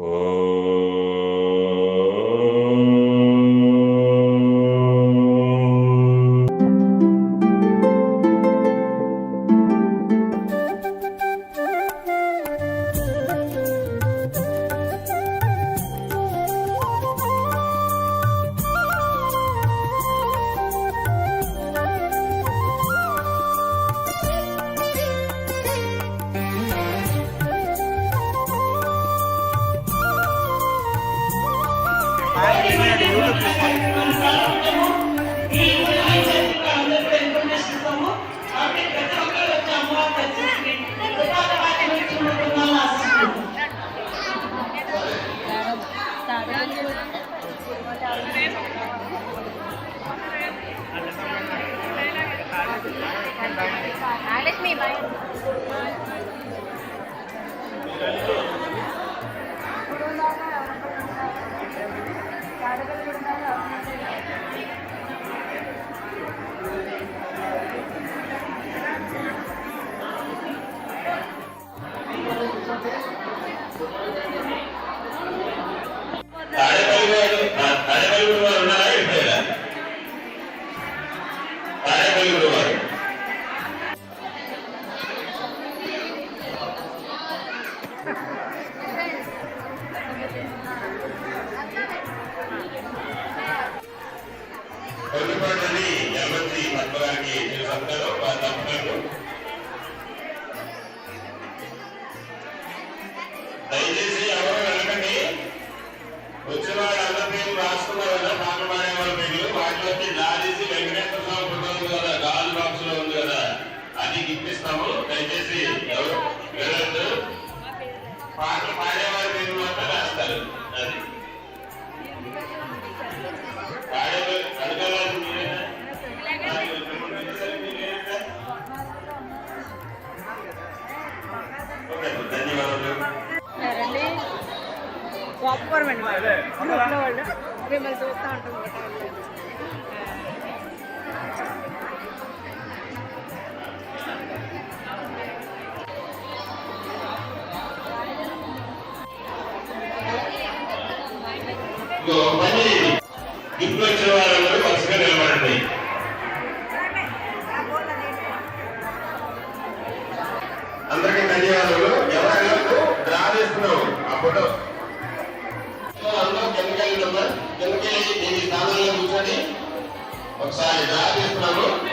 Oh. Government గ్రూప్లో వాళ్ళు మిమ్మల్ని చూస్తూ ఉంటుంది ఇంట్లో వచ్చిన ధన్యవాదాలు ఎవరైనా డ్రా చేస్తున్నాం ఆ ఫోటో. Sanidade entrou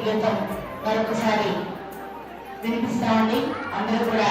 గీతం మరొకసారి వినిపిస్తామండి అందరూ కూడా